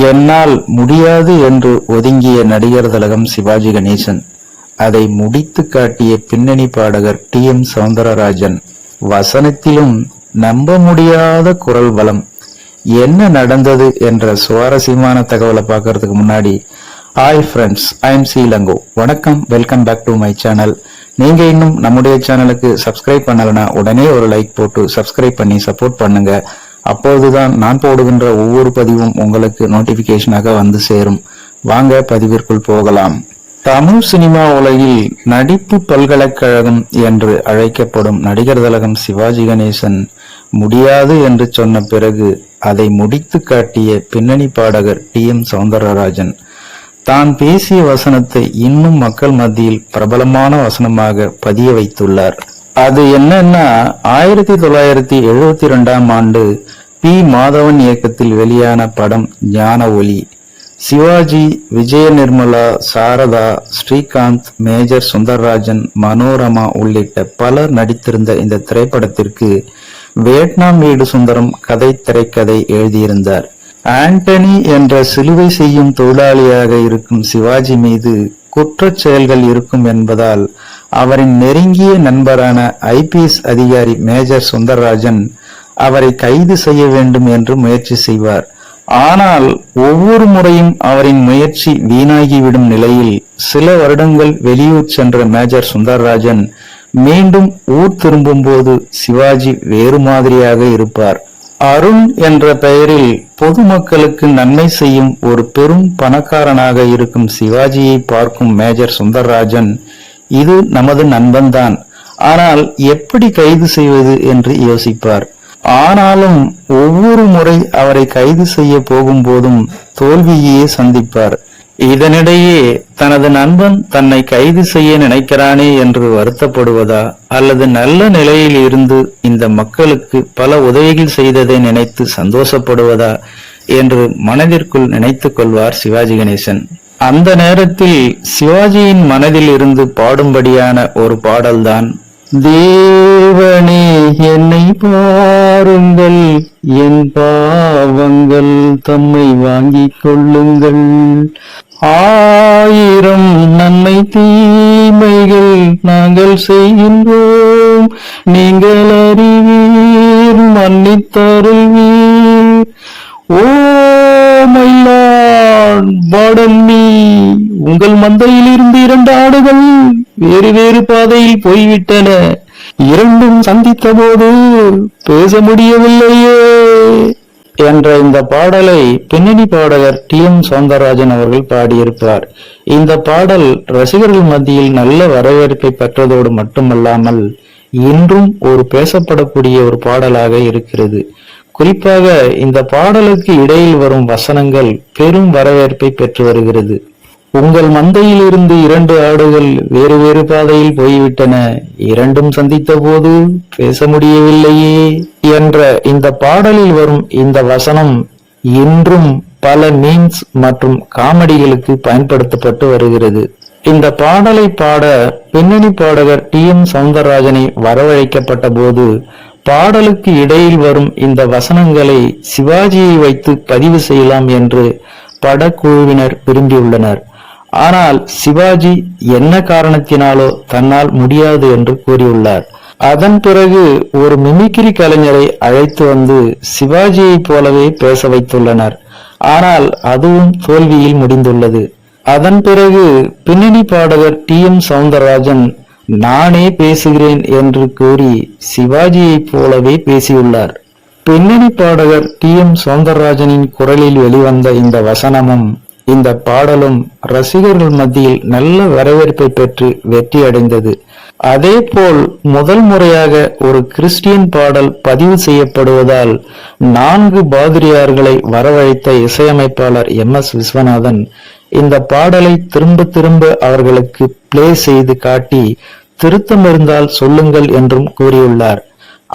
என்னால் முடியாது என்று ஒதுங்கிய நடிகர் தலகம் சிவாஜி கணேசன் அதை முடித்து காட்டிய பின்னணி பாடகர் டி. எம். சௌந்தரராஜன் வசனத்திலும் நம்ப முடியாத குரல் வளம் என்ன நடந்தது என்ற சுவாரஸ்யமான தகவலை பார்க்கறதுக்கு முன்னாடி hi friends I am Srilango வணக்கம் welcome back to my channel நீங்க இன்னும் நம்முடைய சேனலுக்கு சப்ஸ்கிரைப் பண்ணலனா உடனே ஒரு லைக் போட்டு சப்ஸ்கிரைப் பண்ணி சப்போர்ட் பண்ணுங்க. அப்போதுதான் நான் போடுகின்ற ஒவ்வொரு பதிவும் உங்களுக்கு நோட்டிபிகேஷனாக வந்து சேரும். வாங்க பதிவிற்குள் போகலாம். தமிழ் சினிமா உலகில் நடிப்பு பல்கலைக்கழகம் என்று அழைக்கப்படும் நடிகர் தலகம் சிவாஜி கணேசன் முடியாது என்று சொன்ன பிறகு அதை முடித்து காட்டிய பின்னணி பாடகர் டி எம் சௌந்தரராஜன் தான் பேசிய வசனத்தை இன்னும் மக்கள் மத்தியில் பிரபலமான வசனமாக பதிய வைத்துள்ளார். அது என்னன்னா ஆயிரத்தி தொள்ளாயிரத்தி எழுபத்தி ரெண்டாம் ஆண்டு பி. மாதவன் இயக்கத்தில் வெளியான படம் ஞான ஒளி. சிவாஜி விஜய நிர்மலா சாரதா ஸ்ரீகாந்த் மேஜர் சுந்தர்ராஜன் மனோரமா உள்ளிட்ட பலர் நடித்திருந்த இந்த திரைப்படத்திற்கு வியட்நாம் வீடு சுந்தரம் கதை திரைக்கதை எழுதியிருந்தார். ஆண்டனி என்ற சிலுவை செய்யும் தொழிலாளியாக இருக்கும் சிவாஜி மீது குற்றச் செயல்கள் இருக்கும் என்பதால் அவரின் நெருங்கிய நண்பரான ஐபிஎஸ் அதிகாரி மேஜர் சுந்தரராஜன் அவரை கைது செய்ய வேண்டும் என்று முயற்சி செய்வார். ஆனால் ஒவ்வொரு முறையும் அவரின் முயற்சி வீணாகிவிடும் நிலையில் சில வருடங்கள் வெளியூர் சென்ற மேஜர் சுந்தரராஜன் மீண்டும் ஊர் திரும்பும்போது சிவாஜி வேறு மாதிரியாக இருப்பார். அருண் என்ற பெயரில் பொதுமக்களுக்கு நன்மை செய்யும் ஒரு பெரும் பணக்காரனாக இருக்கும் சிவாஜியை பார்க்கும் மேஜர் சுந்தரராஜன் இது நமது நண்பன்தான். ஆனால் எப்படி கைது செய்வது என்று யோசிப்பார். ஆனாலும் ஒவ்வொரு முறை அவரை கைது செய்ய போகும்போதும் தோல்வியையே சந்திப்பார். இதனிடையே தனது நண்பன் தன்னை கைது செய்ய நினைக்கிறானே என்று வருத்தப்படுவதா? அல்லது நல்ல நிலையில் இருந்து இந்த மக்களுக்கு பல உதவிகள் செய்ததை நினைத்து சந்தோஷப்படுவதா? என்று மனதிற்குள் நினைத்துக் கொள்வார் சிவாஜி கணேசன். அந்த நேரத்தில் சிவாஜியின் மனதில் இருந்து பாடும்படியான ஒரு பாடல்தான் தேவனே என்னை பாருங்கள் என் பாவங்கள் தம்மை வாங்கிக் கொள்ளுங்கள். ஆயிரம் நன்மை தீமைகள் நாங்கள் செய்கின்றோம். நீங்கள் அறிவீர் மன்னித்தருவீர் ஓமையா மைலான் பாடல் நீ உங்கள் மந்தையில் இருந்து இரண்டு ஆடுகள் வேறு வேறு பாதையில் போய்விட்டன. இரண்டும் சந்தித்த போது பேச முடியவில்லையே என்ற இந்த பாடலை பின்னணி பாடகர் டி. எம். சௌந்தரராஜன் அவர்கள் பாடியிருப்பார். இந்த பாடல் ரசிகர்கள் மத்தியில் நல்ல வரவேற்பை பெற்றதோடு மட்டுமல்லாமல் இன்றும் ஒரு பேசப்படக்கூடிய ஒரு பாடலாக இருக்கிறது. குறிப்பாக இந்த பாடலுக்கு இடையில் வரும் வசனங்கள் பெரும் வரவேற்பை பெற்று வருகிறது. உங்கள் மந்தையில் இருந்து இரண்டு ஆடுகள் வேறு வேறு பாதையில் போய்விட்டன. இரண்டும் சந்தித்த போது பேச முடியவில்லையே என்ற இந்த பாடலில் வரும் இந்த வசனம் இன்றும் பல மீன்ஸ் மற்றும் காமெடிகளுக்கு பயன்படுத்தப்பட்டு வருகிறது. இந்த பாடலை பாட பின்னணி பாடகர் டி எம் சவுந்தரராஜனை வரவழைக்கப்பட்ட போது பாடலுக்கு இடையில் வரும் இந்த வசனங்களை சிவாஜியை வைத்து பதிவு செய்யலாம் என்று படக்குழுவினர் விரும்பியுள்ளனர். ஆனால் சிவாஜி என்ன காரணத்தினாலோ தன்னால் முடியாது என்று கூறியுள்ளார். அதன் பிறகு ஒரு மிமிக்ரி கலைஞரை அழைத்து வந்து சிவாஜியைப் போலவே பேச வைத்துள்ளனர். ஆனால் அதுவும் தோல்வியில் முடிந்துள்ளது. அதன் பிறகு பின்னணி பாடகர் டி எம் சவுந்தரராஜன் நானே பேசுகிறேன் என்று கூறி சிவாஜியைப் போலவே பேசியுள்ளார். பின்னணி பாடகர் டி. எம். சௌந்தரராஜனின் குரலில் வெளிவந்த இந்த வசனமும் இந்த பாடலும் ரசிகர்கள் மத்தியில் நல்ல வரவேற்பை பெற்று வெற்றியடைந்தது அதேபோல் முதல் முறையாக ஒரு கிறிஸ்டியன் பாடல் பதிவு செய்யப்படுவதால் நான்கு பாதிரியார்களை வரவழைத்த இசையமைப்பாளர் எம். எஸ். விஸ்வநாதன் இந்த பாடலை திரும்ப திரும்ப அவர்களுக்கு பிளே செய்து காட்டி திருத்தம் இருந்தால் சொல்லுங்கள் என்றும் கூறியுள்ளார்.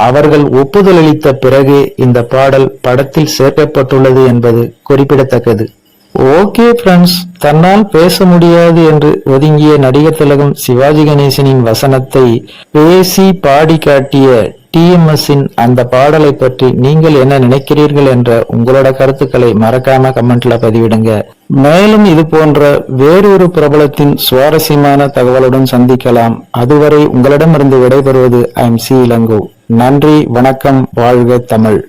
அவர்கள் ஒப்புதல் அளித்த பிறகே இந்த பாடல் படத்தில் சேர்க்கப்பட்டுள்ளது என்பது குறிப்பிடத்தக்கது. ஓகே ஃப்ரெண்ட்ஸ் தன்னால் பேச முடியாது என்று ஒதுங்கிய நடிகர் திலகம் சிவாஜி கணேசனின் வசனத்தை பேசி பாடி காட்டிய டிஎம்எஸ்ஸின் அந்த பாடலை பற்றி நீங்கள் என்ன நினைக்கிறீர்கள் என்ற உங்களோட கருத்துக்களை மறக்காம கமெண்ட்ல பதிவிடுங்க. மேலும் இது போன்ற வேறொரு பிரபலத்தின் சுவாரஸ்யமான தகவலுடன் சந்திக்கலாம். அதுவரை உங்களிடமிருந்து விடைபெறுவது ஐ எம் சி இளங்கோ. நன்றி வணக்கம் வாழ்க தமிழ்.